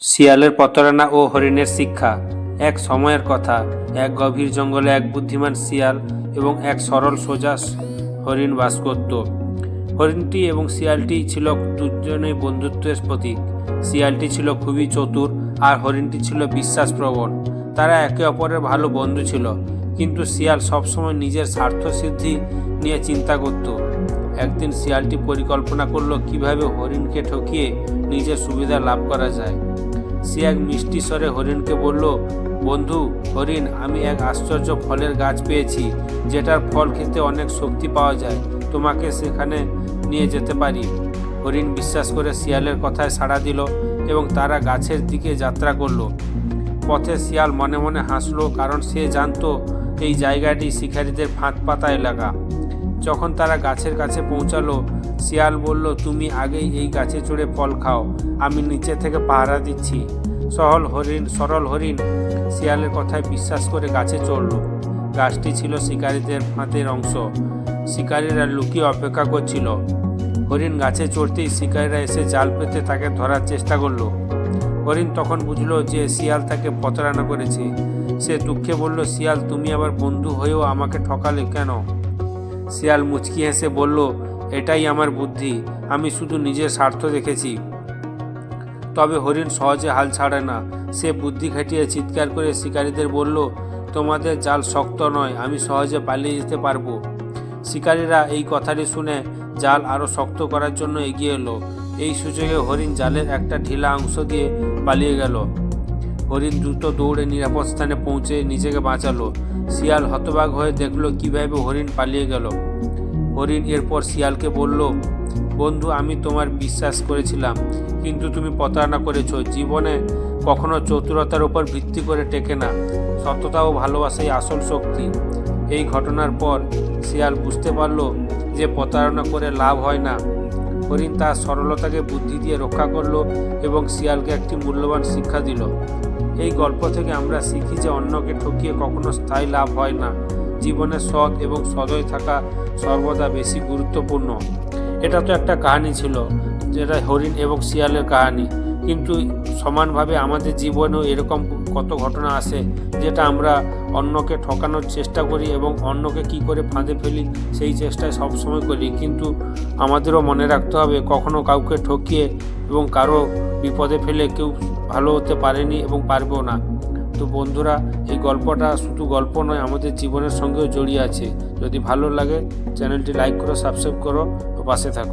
শিয়ালের প্রতারণা ও হরিণের শিক্ষা। এক সময়ের কথা, এক গভীর জঙ্গলে এক বুদ্ধিমান শিয়াল এবং এক সরল সোজা হরিণ বাস করত। হরিণটি এবং শিয়ালটি ছিল দুজনেই বন্ধুত্বের প্রতীক। শিয়ালটি ছিল খুবই চতুর আর হরিণটি ছিল বিশ্বাসপ্রবণ। তারা একে অপরের ভালো বন্ধু ছিল, কিন্তু শিয়াল সবসময় নিজের স্বার্থ সিদ্ধি নিয়ে চিন্তা করত। একদিন শিয়ালটি পরিকল্পনা করল কীভাবে হরিণকে ঠকিয়ে নিজের সুবিধা লাভ করা যায়। সে এক মিষ্টি স্বরে হরিণকে বলল, বন্ধু, হরিণ, আমি এক আশ্চর্য ফলের গাছ পেয়েছি, যেটার ফল খেতে অনেক শক্তি পাওয়া যায়। তোমাকে সেখানে নিয়ে যেতে পারি। হরিণ বিশ্বাস করে শিয়ালের কথায় সাড়া দিল এবং তারা গাছের দিকে যাত্রা করল। পথে শিয়াল মনে মনে হাসলো, কারণ সে জানতো এই জায়গাটি শিকারীদের ফাঁদ পাতা এলাকা যখন তারা গাছের কাছে পৌঁছালো, শিয়াল বলল, তুমি আগেই এই গাছে চড়ে ফল খাও, আমি নিচে থেকে পাহারা দিচ্ছি। সহল হরিণ, সরল হরিণ শিয়ালের কথায় বিশ্বাস করে গাছে চড়ল। গাছটি ছিল শিকারীদের ফাঁদের অংশ। শিকারীরা লুকিয়ে অপেক্ষা করছিল। হরিণ গাছে চড়তেই শিকারীরা এসে জাল পেতে তাকে ধরার চেষ্টা করল। হরিণ তখন বুঝলো যে শিয়াল তাকে প্রতারণা করেছে। সে দুঃখে বলল, শিয়াল, তুমি আবার বন্ধু হয়েও আমাকে ঠকালে কেন? শিয়াল মুচকি হেসে বলল, এটাই আমার বুদ্ধি, আমি শুধু নিজের স্বার্থ দেখেছি। তবে হরিণ সহজে হাল ছাড়ে না। সে বুদ্ধি খাটিয়ে চিৎকার করে শিকারীদের বলল, তোমাদের জাল শক্ত নয়, আমি সহজে পালিয়ে যেতে পারব। শিকারীরা এই কথাটি শুনে জাল আরও শক্ত করার জন্য এগিয়ে এলো। এই সুযোগে হরিণ জালের একটা ঢিলা অংশ দিয়ে পালিয়ে গেল। হরিণ দ্রুত দৌড়ে নিরাপদ স্থানে পৌঁছে নিজেকে বাঁচালো। শিয়াল হতবাক হয়ে দেখল কীভাবে হরিণ পালিয়ে গেল। হরিণ এরপর শিয়ালকে বলল, বন্ধু, আমি তোমার বিশ্বাস করেছিলাম, কিন্তু তুমি প্রতারণা করেছ। জীবনে কখনো চতুরতার উপর ভিত্তি করে টেকে না। সততা ও ভালোবাসাই আসল শক্তি। এই ঘটনার পর শিয়াল বুঝতে পারল যে প্রতারণা করে লাভ হয় না। হরিণ তার সরলতাকে বুদ্ধি দিয়ে রক্ষা করল এবং শিয়ালকে একটি মূল্যবান শিক্ষা দিল। এই গল্প থেকে আমরা শিখি যে অন্যকে ঠকিয়ে কখনো স্থায়ী লাভ হয় না। জীবনে সৎ এবং সদয় থাকা সর্বদা বেশি গুরুত্বপূর্ণ। এটা তো একটা কাহিনী ছিল, যেটা হরিণ এবং শিয়ালের কাহিনী। কিন্তু সমানভাবে আমাদের জীবনেও এরকম কত ঘটনা আসে, যেটা আমরা অন্যকে ঠকানোর চেষ্টা করি এবং অন্যকে কি করে ফাঁদে ফেলি সেই চেষ্টায় সবসময় করি। কিন্তু আমাদেরও মনে রাখতে হবে, কখনো কাউকে ঠকিয়ে এবং কারও বিপদে ফেলে কেউ ভালো হতে পারেনি এবং পারবেও না। তো বন্ধুরা, এই গল্পটা শুধু গল্প নয়, আমাদের জীবনের সঙ্গেও জড়িয়ে আছে। যদি ভালো লাগে, চ্যানেলটি লাইক করো, সাবস্ক্রাইব করো, ও পাশে থাকো।